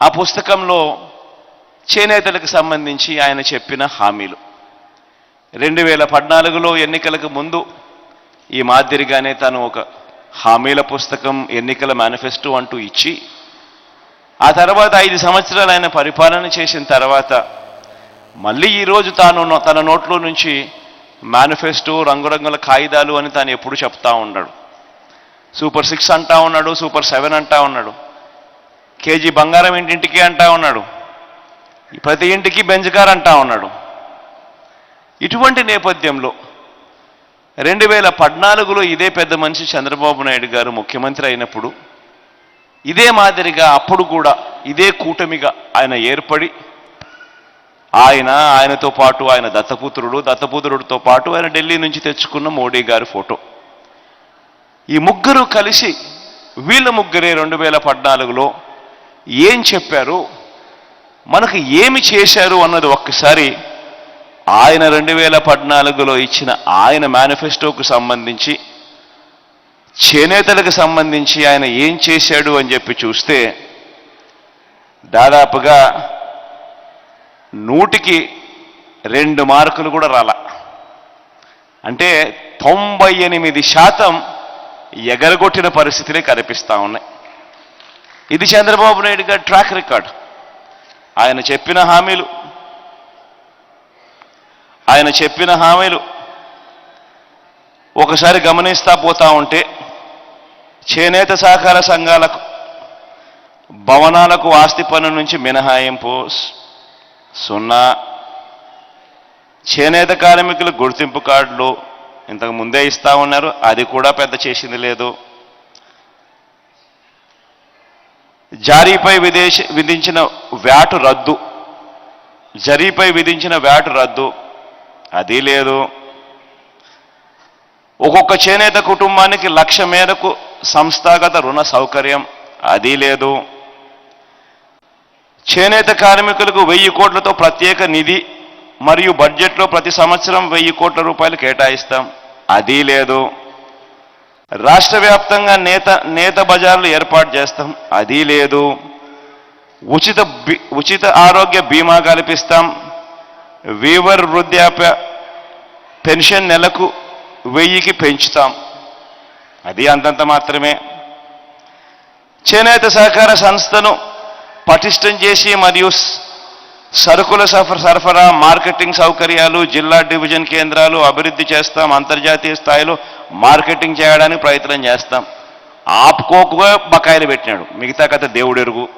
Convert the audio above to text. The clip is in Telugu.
ఆ పుస్తకంలో చేనేతలకు సంబంధించి ఆయన చెప్పిన హామీలు. రెండు వేల పద్నాలుగులో ఎన్నికలకు ముందు ఈ మాదిరిగానే తను ఒక హామీల పుస్తకం ఎన్నికల మేనిఫెస్టో అంటూ ఇచ్చి ఆ తర్వాత ఐదు సంవత్సరాలు ఆయన పరిపాలన చేసిన తర్వాత మళ్ళీ ఈరోజు తాను తన నోట్లో నుంచి మేనిఫెస్టో రంగురంగుల కాగితాలు అని తాను ఎప్పుడు చెప్తా ఉన్నాడు సూపర్ సిక్స్ అంటా ఉన్నాడు సూపర్ సెవెన్ అంటా ఉన్నాడు. కేజీ బంగారం ఇంటింటికి అంటా ఉన్నాడు. ప్రతి ఇంటికి బెంజకార్ అంటా ఉన్నాడు. ఇటువంటి నేపథ్యంలో రెండు వేల పద్నాలుగులో ఇదే పెద్ద మనిషి చంద్రబాబు నాయుడు గారు ముఖ్యమంత్రి అయినప్పుడు ఇదే మాదిరిగా అప్పుడు కూడా ఇదే కూటమిగా ఆయన ఏర్పడి ఆయన ఆయనతో పాటు ఆయన దత్తపుత్రుడు దత్తపుత్రుడితో పాటు ఆయన ఢిల్లీ నుంచి తెచ్చుకున్న మోడీ గారి ఫోటో. ఈ ముగ్గురు కలిసి వీళ్ళ ముగ్గురే రెండు వేల పద్నాలుగులో ఏం చెప్పారు? మనకు ఏమి చేశారు అన్నది ఒక్కసారి ఆయన రెండు వేల పద్నాలుగులో ఇచ్చిన ఆయన మేనిఫెస్టోకు సంబంధించి చేనేతలకు సంబంధించి ఆయన ఏం చేశాడు అని చెప్పి చూస్తే దాదాపుగా నూటికి రెండు మార్కులు కూడా రాల. అంటే తొంభై ఎనిమిది శాతం ఎగరగొట్టిన పరిస్థితులే కనిపిస్తా ఉన్నాయి. ఇది చంద్రబాబు నాయుడు గారి ట్రాక్ రికార్డ్ ఆయన చెప్పిన హామీలు ఆయన చెప్పిన హామీలు ఒకసారి గమనిస్తా పోతా ఉంటే చేనేత సహకార సంఘాలకు భవనాలకు ఆస్తి పన్ను నుంచి మినహాయింపు సున్నా. చేనేత కార్మికులు గుర్తింపు కార్డులు ఇంతకు ముందే ఇస్తా ఉన్నారు అది కూడా పెద్ద చేసింది లేదు. జారీపై విదేశ విధించిన వ్యాటు రద్దు. జరీపై విధించిన వ్యాటు రద్దు. అది లేదు. ఒక్కొక్క చేనేత కుటుంబానికి లక్ష మేరకు సంస్థాగత రుణ సౌకర్యం. అది లేదు. చేనేత కార్మికులకు వెయ్యి కోట్లతో ప్రత్యేక నిధి మరియు బడ్జెట్లో ప్రతి సంవత్సరం వెయ్యి కోట్ల రూపాయలు కేటాయిస్తాం. అది లేదు. రాష్ట్ర వ్యాప్తంగా నేత నేత బజార్లు ఏర్పాటు చేస్తాం. అది లేదు. ఉచిత ఉచిత ఆరోగ్య బీమా కల్పిస్తాం. వీవర్ వృద్ధాప్య పెన్షన్ నెలకు వెయ్యికి పెంచుతాం. అది అంతంత మాత్రమే. చేనేత సహకార సంస్థను పటిష్టం చేసి మరియు సరుకుల సరఫరా మార్కెటింగ్ సౌకర్యాలు జిల్లా డివిజన్ కేంద్రాలు అభివృద్ధి చేస్తాం అంతర్జాతీయ స్థాయిలో మార్కెటింగ్ చేయడానికి ప్రయత్నం చేస్తాం. ఆపుకోకుగా బకాయిలు పెట్టినాడు. మిగతా కథ దేవుడెరుగు.